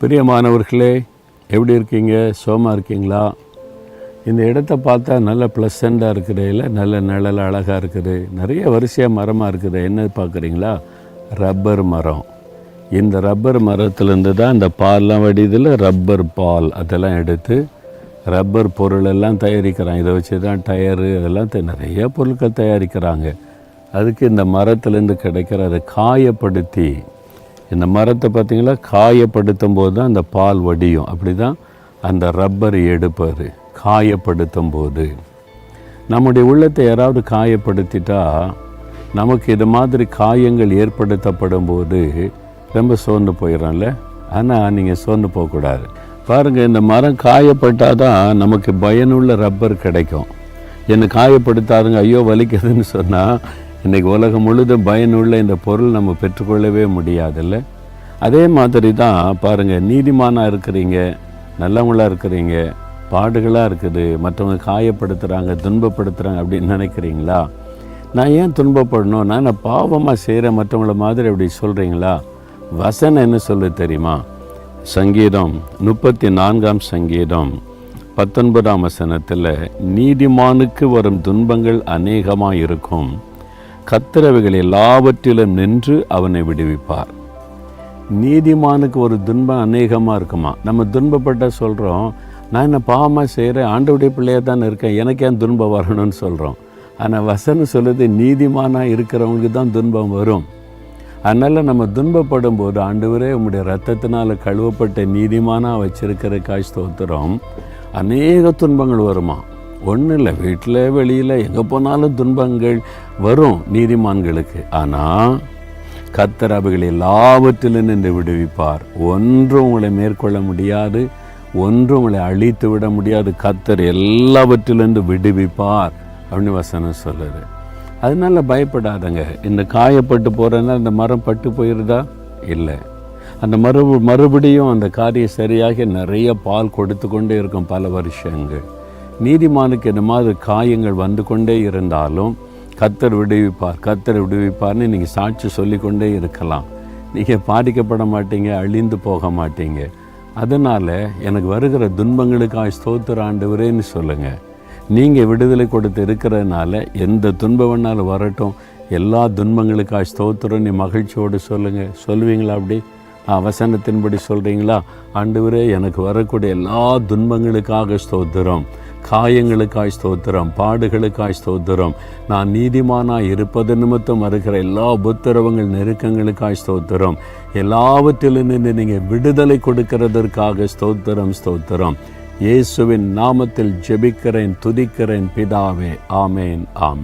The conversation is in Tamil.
பிரியமானவர்களே எப்படி இருக்கீங்க? சோமா இருக்கீங்களா? இந்த இடத்த பார்த்தா நல்ல ப்ளசண்ட்டாக இருக்குது. இல்லை நல்ல நிழல் அழகாக இருக்குது. நிறைய வரிசையாக மரமாக இருக்குது. என்ன பார்க்குறீங்களா? ரப்பர் மரம். இந்த ரப்பர் மரத்துலேருந்து தான் இந்த பால்லாம் வடிதில் ரப்பர் பால் அதெல்லாம் எடுத்து ரப்பர் பொருள் எல்லாம் தயாரிக்கிறாங்க. இதை வச்சு தான் டயரு அதெல்லாம் த- நிறைய பொருட்கள் தயாரிக்கிறாங்க. அதுக்கு இந்த மரத்துலேருந்து கிடைக்கிற அதை காயப்படுத்தி இந்த மரத்தை பார்த்தீங்களா? காயப்படுத்தும் போது தான் அந்த பால் வடியும். அப்படி தான் அந்த ரப்பர் எடுப்பார். காயப்படுத்தும் போது நம்முடைய உள்ளத்தை யாராவது காயப்படுத்திட்டா நமக்கு இது மாதிரி காயங்கள் ஏற்படுத்தப்படும் போது ரொம்ப சோர்ந்து போயிடறோம்ல ஆனால் நீங்கள் சோர்ந்து போகக்கூடாது. பாருங்கள் இந்த மரம் காயப்பட்டால் தான் நமக்கு பயனுள்ள ரப்பர் கிடைக்கும். என்னை காயப்படுத்தாதுங்க ஐயோ வலிக்குதுன்னு சொன்னால் இன்றைக்கி உலகம் முழுதும் பயனுள்ள இந்த பொருள் நம்ம பெற்றுக்கொள்ளவே முடியாதுல்ல? அதே மாதிரி தான் பாருங்கள் நீதிமானாக இருக்கிறீங்க நல்லவங்களாக இருக்கிறீங்க பாடுகளாக இருக்குது மற்றவங்க காயப்படுத்துகிறாங்க துன்பப்படுத்துகிறாங்க அப்படின்னு நினைக்கிறீங்களா? நான் ஏன் துன்பப்படணும்? நான் நான் பாவமாக செய்கிற மற்றவங்கள மாதிரி அப்படி சொல்கிறீங்களா வசனம் என்ன சொல்ல தெரியுமா? சங்கீதம் முப்பத்தி நான்காம் சங்கீதம் பத்தொன்பதாம் வசனத்தில் நீதிமானுக்கு வரும் துன்பங்கள் அநேகமாக இருக்கும் கத்திரவைகள் எல்லாவற்றிலும் நின்று அவனை விடுவிப்பார். நீதிமானுக்கு ஒரு துன்பம் அநேகமாக இருக்குமா? நம்ம துன்பப்பட்ட சொல்கிறோம் நான் என்ன பாவமாக செய்கிறேன் ஆண்டவுடைய பிள்ளையாக தான் இருக்கேன். எனக்கு ஏன் துன்பம் வரணும்னு சொல்கிறோம் ஆனால் வசனம் சொல்லுது நீதிமானாக இருக்கிறவங்களுக்கு தான் துன்பம் வரும். அதனால் நம்ம துன்பப்படும் போது ஆண்டவரே உங்களுடைய ரத்தத்தினால் கழுவப்பட்ட நீதிமானாக வச்சுருக்கிற காய் ஸ்தோத்திரம் அநேக துன்பங்கள் வருமா? ஒன்றும் இல்லை வீட்டில் வெளியில் எங்கே போனாலும் துன்பங்கள் வரும் நீதிமான்களுக்கு. ஆனால் கத்தர் அவைகள் எல்லாவற்றிலும் நின்று விடுவிப்பார். ஒன்றும் உங்களை மேற்கொள்ள முடியாது ஒன்றும் உங்களை அழித்து விட முடியாது. கத்தர் எல்லாவற்றிலிருந்து விடுவிப்பார் அப்படின்னு வசனம் சொல்லுது. அதனால பயப்படாதங்க. இந்த காயப்பட்டு போகிறதுனால இந்த மரம் பட்டு போயிருதா? இல்லை. அந்த மறு மறுபடியும் அந்த காரியம் சரியாகி நிறைய பால் கொடுத்து கொண்டே இருக்கும் பல வருஷங்கள். நீதிமானுக்கு இந்த மாதிரி காயங்கள் வந்து கொண்டே இருந்தாலும் கத்தர் விடுவிப்பார் கத்தர் விடுவிப்பார்னு நீங்கள் சாட்சி சொல்லிக்கொண்டே இருக்கலாம். நீங்கள் பாதிக்கப்பட மாட்டீங்க அழிந்து போக மாட்டீங்க. அதனால் எனக்கு வருகிற துன்பங்களுக்காக ஸ்தோத்திர ஆண்டவரேன்னு சொல்லுங்கள் நீங்கள் விடுதலை கொடுத்து இருக்கிறதுனால எந்த துன்பம் வேணாலும் வரட்டும். எல்லா துன்பங்களுக்காக ஸ்தோத்திரம் நீ மகிழ்ச்சியோடு சொல்லுங்கள் சொல்லுவீங்களா அப்படி? அவசனத்தின்படி சொல்கிறீங்களா ஆண்டவரே எனக்கு வரக்கூடிய எல்லா துன்பங்களுக்காக ஸ்தோத்திரம். காயங்களுக்காய் ஸ்தோத்திரம் பாடுகளுக்காய் ஸ்தோத்திரம். நான் நீதிமானாய் இருப்பது நிமித்தம் வருகிற எல்லா உபத்திரவங்கள் நெருக்கங்களுக்காய் ஸ்தோத்திரம். எல்லாவற்றிலிருந்து நீங்கள் விடுதலை கொடுக்கிறதற்காக ஸ்தோத்திரம் ஸ்தோத்திரம். இயேசுவின் நாமத்தில் ஜெபிக்கிறேன் துதிக்கிறேன் பிதாவே. ஆமேன் ஆம்